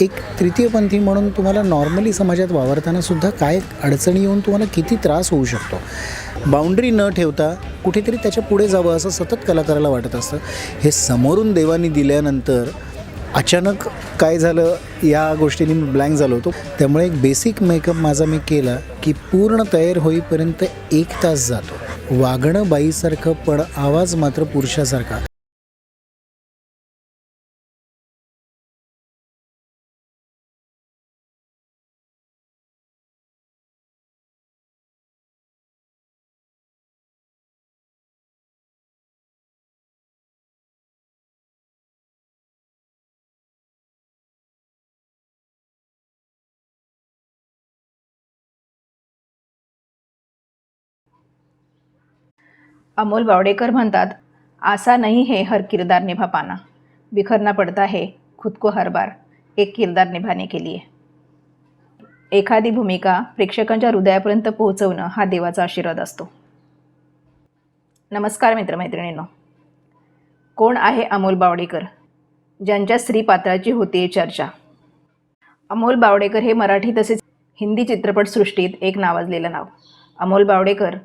एक तृतीयपंथी म्हणून तुम्हाला नॉर्मली समाजात वावरताना सुद्धा काय अडचणी येऊन तुम्हाला किती त्रास होऊ शकतो? बाउंड्री न ठेवता कुठेतरी त्याच्या पुढे जावं असं सतत कलाकाराला वाटत असतं. हे समोरून देवानी दिल्यानंतर अचानक काय झालं? या गोष्टीने मी ब्लँक झालो होतो. त्यामुळे एक बेसिक मेकअप माझा मी केला की पूर्ण तयार होईपर्यंत एक तास जातो. वागणं बाईसारखं पण आवाज मात्र पुरुषासारखा. अमोल बावडेकर म्हणतात आसा नाही है हर किरदार निभा पाना बिखरना पड़ता है खुद को हर बार. एक किरदार निभाने के लिए. एखादी भूमिका प्रेक्षकांच्या हृदयापर्यंत पोहोचवणं हा देवाचा आशीर्वाद असतो. नमस्कार मित्रमैत्रिणींनो. कोण आहे अमोल बावडेकर? ज्यांच्या स्त्री पात्राची होती चर्चा. अमोल बावडेकर हे मराठी तसेच हिंदी चित्रपटसृष्टीत एक नावाजलेलं नाव. अमोल बावडेकर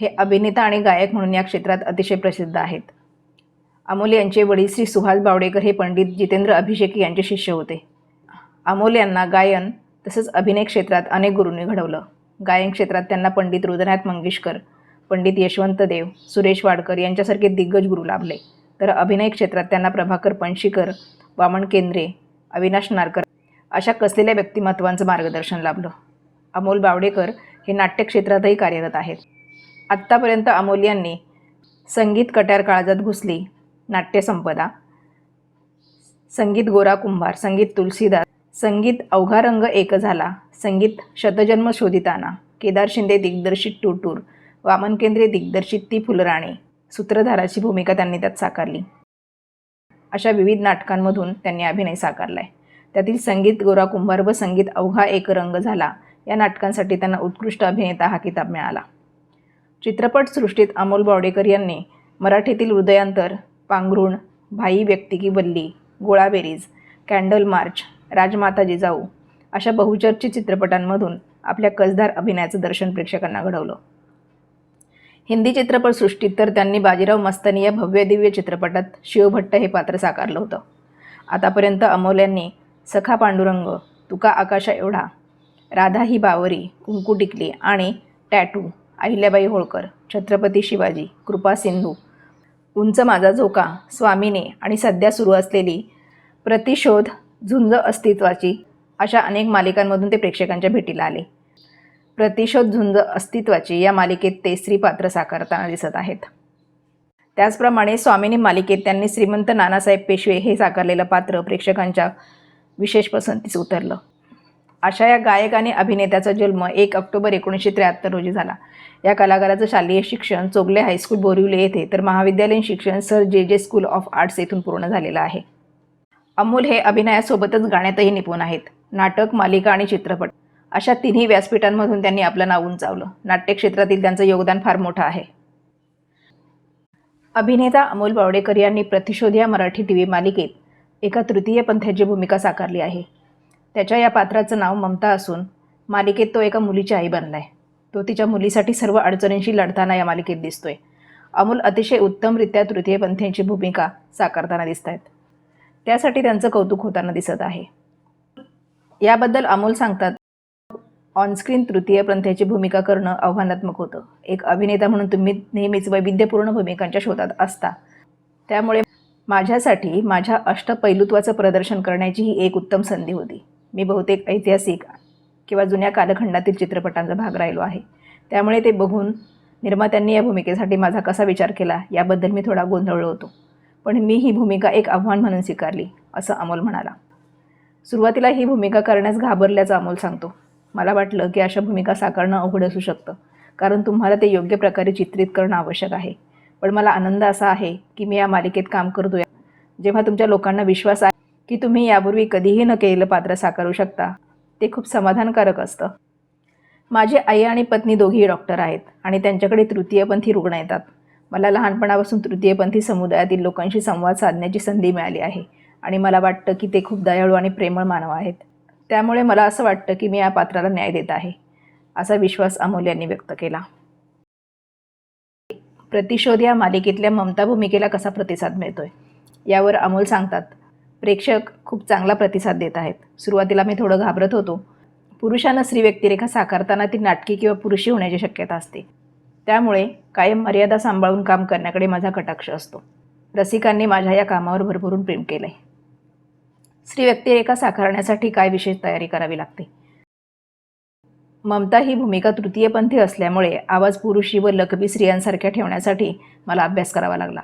हे अभिनेता आणि गायक म्हणून या क्षेत्रात अतिशय प्रसिद्ध आहेत. अमोल यांचे वडील श्री सुहास बावडेकर हे पंडित जितेंद्र अभिषेकी यांचे शिष्य होते. अमोल यांना गायन तसंच अभिनय क्षेत्रात अनेक गुरूंनी घडवलं. गायन क्षेत्रात त्यांना पंडित रुद्रनाथ मंगेशकर पंडित यशवंत देव सुरेश वाडकर यांच्यासारखे दिग्गज गुरु लाभले. तर अभिनय क्षेत्रात त्यांना प्रभाकर पणशीकर वामन केंद्रे अविनाश नारकर अशा कसलेल्या व्यक्तिमत्वांचं मार्गदर्शन लाभलं. अमोल बावडेकर हे नाट्यक्षेत्रातही कार्यरत आहेत. आत्तापर्यंत अमोल यांनी संगीत कट्यार काळजात घुसली. नाट्यसंपदा संगीत गोरा कुंभार संगीत तुलसीदास संगीत अवघा रंग एक झाला. संगीत शतजन्म शोधिताना. केदार शिंदे दिग्दर्शित टूटूर. वामन केंद्रे दिग्दर्शित ती फुलराणी. सूत्रधाराची भूमिका त्यांनी त्यात साकारली. अशा विविध नाटकांमधून त्यांनी अभिनय साकारला आहे त्यातील संगीत गोरा कुंभार व संगीत अवघा एक रंग झाला. या नाटकांसाठी त्यांना उत्कृष्ट अभिनेता हा किताब मिळाला. चित्रपटसृष्टीत अमोल बावडेकर यांनी मराठीतील हृदयांतर पांघरुण भाई व्यक्ती की बल्ली गोळाबेरीज कॅन्डल मार्च राजमाता जिजाऊ अशा बहुचर्चित चित्रपटांमधून आपल्या कसदार अभिनयाचं दर्शन प्रेक्षकांना घडवलं. हिंदी चित्रपटसृष्टीत तर त्यांनी बाजीराव मस्तानी या भव्यदिव्य चित्रपटात शिवभट्ट हे पात्र साकारलं होतं. आतापर्यंत अमोल यांनी सखा पांडुरंग तुका आकाशा एवढा राधा ही बावरी कुंकू टिकली आणि टॅटू अहिल्याबाई होळकर छत्रपती शिवाजी कृपा सिंधू उंच माझा झोका स्वामिनी आणि सध्या सुरू असलेली प्रतिशोध झुंज अस्तित्वाची अशा अनेक मालिकांमधून ते प्रेक्षकांच्या भेटीला आले. प्रतिशोध झुंज अस्तित्वाची या मालिकेत ते स्त्री पात्र साकारताना दिसत आहेत. त्याचप्रमाणे स्वामिनी मालिकेत त्यांनी श्रीमंत नानासाहेब पेशवे हे साकारलेलं पात्र प्रेक्षकांच्या विशेष पसंतीस उतरलं. अशा या गायक आणि अभिनेत्याचा जन्म एक ऑक्टोबर एकोणीसशे त्र्याहत्तर रोजी झाला. या कलाकाराचं शालेय शिक्षण चोगले हायस्कूल बोरिवले येथे तर महाविद्यालयीन शिक्षण सर जे जे स्कूल ऑफ आर्ट्स येथून पूर्ण झालेलं आहे. अमोल हे अभिनयासोबतच गाण्यातही निपुण आहेत. नाटक मालिका आणि चित्रपट अशा तिन्ही व्यासपीठांमधून त्यांनी आपलं नाव उंचावलं. नाट्यक्षेत्रातील त्यांचं योगदान फार मोठं आहे. अभिनेता अमोल बावडेकर यांनी प्रतिशोध या मराठी टी व्ही मालिकेत एका तृतीय पंथाची भूमिका साकारली आहे. त्याच्या या पात्राचं नाव ममता असून मालिकेत तो एका मुलीची आई बनलाय. तो तिच्या मुलीसाठी सर्व अडचणींशी लढताना या मालिकेत दिसतोय. अमोल अतिशय उत्तमरित्या तृतीयपंथींची भूमिका साकारताना दिसत आहेत त्यासाठी त्यांचं कौतुक होताना दिसत आहे. याबद्दल अमोल सांगतात ऑनस्क्रीन तृतीयपंथीची भूमिका करणं आव्हानात्मक होतं. एक अभिनेता म्हणून तुम्ही नेहमीच वैविध्यपूर्ण भूमिकांच्या शोधात असता. त्यामुळे माझ्यासाठी माझ्या अष्टपैलुत्वाचं प्रदर्शन करण्याची ही एक उत्तम संधी होती. मी बहुतेक ऐतिहासिक किंवा जुन्या कालखंडातील चित्रपटांचा भाग राहिलो आहे. त्यामुळे ते बघून निर्मात्यांनी या भूमिकेसाठी माझा कसा विचार केला याबद्दल मी थोडा गोंधळलो होतो. पण मी ही भूमिका एक आव्हान म्हणून स्वीकारली असं अमोल म्हणाला. सुरुवातीला ही भूमिका करण्यास घाबरल्याचं अमोल सांगतो. मला वाटलं की अशा भूमिका साकारणं अवघड असू शकतं कारण तुम्हाला ते योग्य प्रकारे चित्रित करणं आवश्यक आहे. पण मला आनंद असा आहे की मी या मालिकेत काम करतो जेव्हा तुमच्या लोकांना विश्वास आहे की तुम्ही यापूर्वी कधीही न केलेलं पात्र साकारू शकता. ते खूप समाधानकारक असतं. माझी आई आणि पत्नी दोघेही डॉक्टर आहेत आणि त्यांच्याकडे तृतीयपंथी रुग्ण येतात. मला लहानपणापासून तृतीयपंथी समुदायातील लोकांशी संवाद साधण्याची संधी मिळाली आहे आणि मला वाटतं की ते खूप दयाळू आणि प्रेमळ मानव आहेत. त्यामुळे मला असं वाटतं की मी या पात्राला न्याय देत आहे असा विश्वास अमोल यांनी व्यक्त केला. प्रतिशोध या मालिकेतल्या ममता भूमिकेला कसा प्रतिसाद मिळतोय? यावर अमोल सांगतात प्रेक्षक खूप चांगला प्रतिसाद देत आहेत. सुरुवातीला मी थोडं घाबरत होतो. पुरुषांना स्त्री व्यक्तिरेखा साकारताना ती नाटकी किंवा पुरुषी होण्याची शक्यता असते. त्यामुळे कायम मर्यादा सांभाळून काम करण्याकडे माझा कटाक्ष असतो. रसिकांनी माझ्या या कामावर भरभरून प्रेम केलं आहे स्त्री व्यक्तिरेखा साकारण्यासाठी काय विशेष तयारी करावी लागते? ममता ही भूमिका तृतीयपंथी असल्यामुळे आवाज पुरुषी व लकबी स्त्रियांसारख्या ठेवण्यासाठी मला अभ्यास करावा लागला.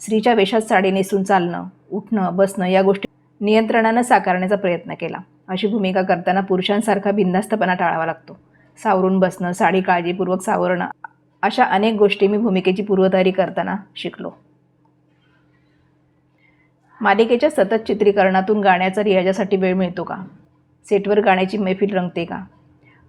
स्त्रीच्या वेशात साडी नेसून चालणं उठणं बसणं या गोष्टी नियंत्रणानं साकारण्याचा प्रयत्न केला. अशी भूमिका करताना पुरुषांसारखा बिनधास्तपणा टाळावा लागतो. सावरून बसणं साडी काळजीपूर्वक सावरणं अशा अनेक गोष्टी मी भूमिकेची पूर्वतयारी करताना शिकलो. मालिकेच्या सतत चित्रीकरणातून गाण्याचा रियाजासाठी वेळ मिळतो का? सेटवर गाण्याची मैफिल रंगते का?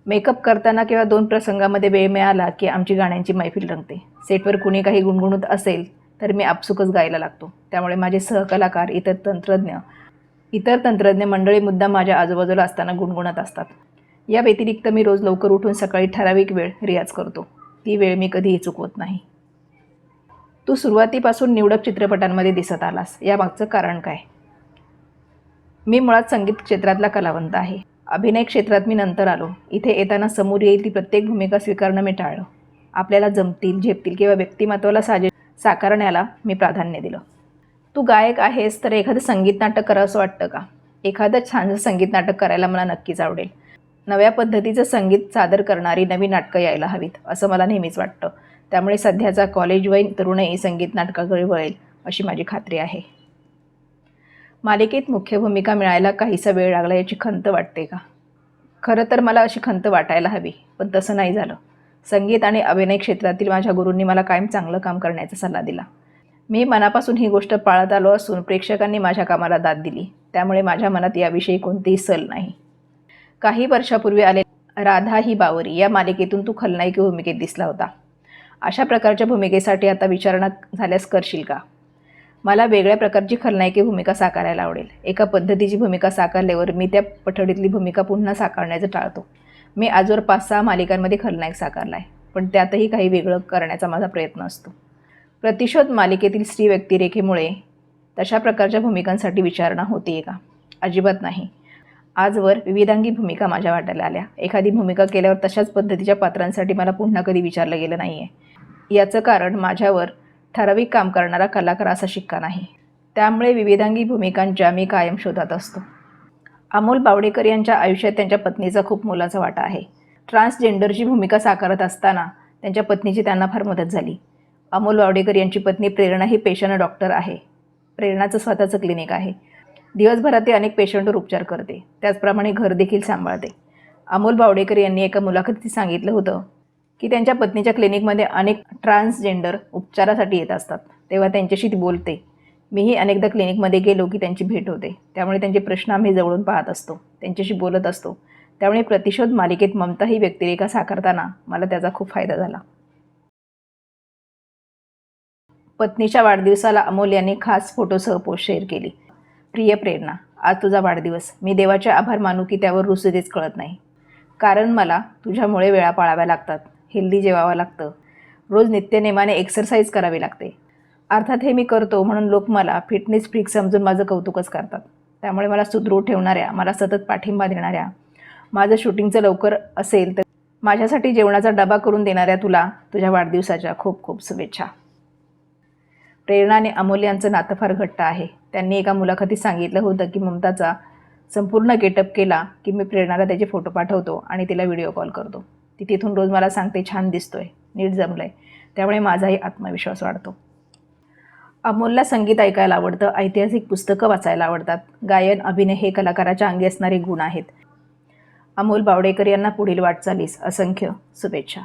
मेकअप करताना किंवा दोन प्रसंगामध्ये वेळ मिळाला की आमची गाण्यांची मैफिल रंगते. सेटवर कुणी काही गुणगुणत असेल तर मी आपसुकच गायला लागतो. त्यामुळे माझे सहकलाकार इतर तंत्रज्ञ इतर तंत्रज्ञ मंडळी मुद्दा माझ्या आजूबाजूला असताना गुणगुणत असतात. या व्यतिरिक्त मी रोज लवकर उठून सकाळी ठराविक वेळ रियाज करतो. ती वेळ मी कधीही चुकवत नाही. तू सुरुवातीपासून निवडक चित्रपटांमध्ये दिसत आलास. यामागचं कारण काय? मी मुळात संगीत क्षेत्रातला कलावंत आहे. अभिनय क्षेत्रात मी नंतर आलो. इथे येताना समोर येईल ती प्रत्येक भूमिका स्वीकारणं मी टाळलं. आपल्याला जमतील झेपतील किंवा व्यक्तिमत्वाला साजे साकारण्याला मी प्राधान्य दिलं. तू गायक आहेस तर एखादं संगीत नाटक करावंसं वाटतं का? एखादं छानसं संगीत नाटक करायला मला नक्कीच आवडेल. नव्या पद्धतीचं संगीत सादर करणारी नवी नाटकं यायला हवीत असं मला नेहमीच वाटतं. त्यामुळे सध्याचा कॉलेजवाईन तरुणही संगीत नाटकाकडे वळेल अशी माझी खात्री आहे. मालिकेत मुख्य भूमिका मिळायला काहीसा वेळ लागला याची खंत वाटते का? खरं तर मला अशी खंत वाटायला हवी पण तसं नाही झालं. संगीत आणि अभिनय क्षेत्रातील माझ्या गुरूंनी मला कायम चांगलं काम करण्याचा सल्ला दिला. मी मनापासून ही गोष्ट पाळत आलो असून प्रेक्षकांनी माझ्या कामाला दाद दिली. त्यामुळे माझ्या मनात याविषयी कोणतीही सल नाही. काही वर्षापूर्वी आले राधा ही बावरी या मालिकेतून तू खलनायकी भूमिकेत दिसला होता. अशा प्रकारच्या भूमिकेसाठी आता विचारणा झाल्यास करशील का? मला वेगळ्या प्रकारची खलनायकी भूमिका साकारायला आवडेल. एका पद्धतीची भूमिका साकारल्यावर मी त्या पठडीतली भूमिका पुन्हा साकारण्याचं टाळतो. मी आजवर पाच सहा मालिकांमध्ये खलनायक साकारला आहे पण त्यातही काही वेगळं करण्याचा माझा प्रयत्न असतो. प्रतिशोध मालिकेतील स्त्री व्यक्तिरेखेमुळे तशा प्रकारच्या भूमिकांसाठी विचारणा होतीये का? अजिबात नाही. आजवर विविधांगी भूमिका माझ्या वाट्याला आल्या. एखादी भूमिका केल्यावर तशाच पद्धतीच्या पात्रांसाठी मला पुन्हा कधी विचारलं गेलं नाही आहे याचं कारण माझ्यावर ठराविक काम करणारा कलाकार असा शिक्का नाही. त्यामुळे विविधांगी भूमिकांच्या मी कायम शोधात असतो. अमोल बावडेकर यांच्या आयुष्यात त्यांच्या पत्नीचा खूप मोलाचा वाटा आहे. ट्रान्सजेंडरची भूमिका साकारत असताना त्यांच्या पत्नीची त्यांना फार मदत झाली. अमोल बावडेकर यांची पत्नी प्रेरणा ही पेशंट डॉक्टर आहे. प्रेरणाचं स्वतःचं क्लिनिक आहे. दिवसभरात ते अनेक पेशंटवर उपचार करते. त्याचप्रमाणे घर देखील सांभाळते. अमोल बावडेकर यांनी एका मुलाखतीत सांगितलं होतं की त्यांच्या पत्नीच्या क्लिनिकमध्ये अनेक ट्रान्सजेंडर उपचारासाठी येत असतात. तेव्हा त्यांच्याशी ती बोलते. मीही अनेकदा क्लिनिकमध्ये गेलो की त्यांची भेट होते. त्यामुळे त्यांचे प्रश्न आम्ही जवळून पाहत असतो. त्यांच्याशी बोलत असतो. त्यामुळे प्रतिशोध मालिकेत ममता ही व्यक्तिरेखा साकारताना मला त्याचा खूप फायदा झाला. पत्नीच्या वाढदिवसाला अमोल यांनी खास फोटोसह पोस्ट शेअर केली. प्रिय प्रेरणा आज तुझा वाढदिवस. मी देवाचे आभार मानू की त्यावर रुसतेच कळत नाही. कारण मला तुझ्यामुळे वेळा पाळाव्या लागतात. हेल्दी जेवावं लागतं. रोज नित्यनेमाने एक्सरसाइज करावी लागते. अर्थात हे मी करतो म्हणून लोक मला फिटनेस फ्रीक समजून माझं कौतुकच करतात. त्यामुळे मला सुदृढ ठेवणाऱ्या मला सतत पाठिंबा देणाऱ्या माझं शूटिंगचं लवकर असेल तर माझ्यासाठी जेवणाचा डबा करून देणाऱ्या तुला तुझ्या वाढदिवसाच्या खूप खूप शुभेच्छा. प्रेरणा आणि अमोल यांचं नातं फार घट्ट आहे. त्यांनी एका मुलाखतीत सांगितलं होतं की ममताचा संपूर्ण गेटअप केला की मी प्रेरणाला त्याचे फोटो पाठवतो आणि तिला व्हिडिओ कॉल करतो. ती तिथून रोज मला सांगते छान दिसतोय नीट जमलंय. त्यामुळे माझाही आत्मविश्वास वाढतो. अमोलला संगीत ऐकायला आवडतं ऐतिहासिक पुस्तकं वाचायला आवडतात. गायन अभिनय हे कलाकाराच्या अंगी असणारे गुण आहेत. अमोल बावडेकर यांना पुढील वाटचालीस. असंख्य शुभेच्छा.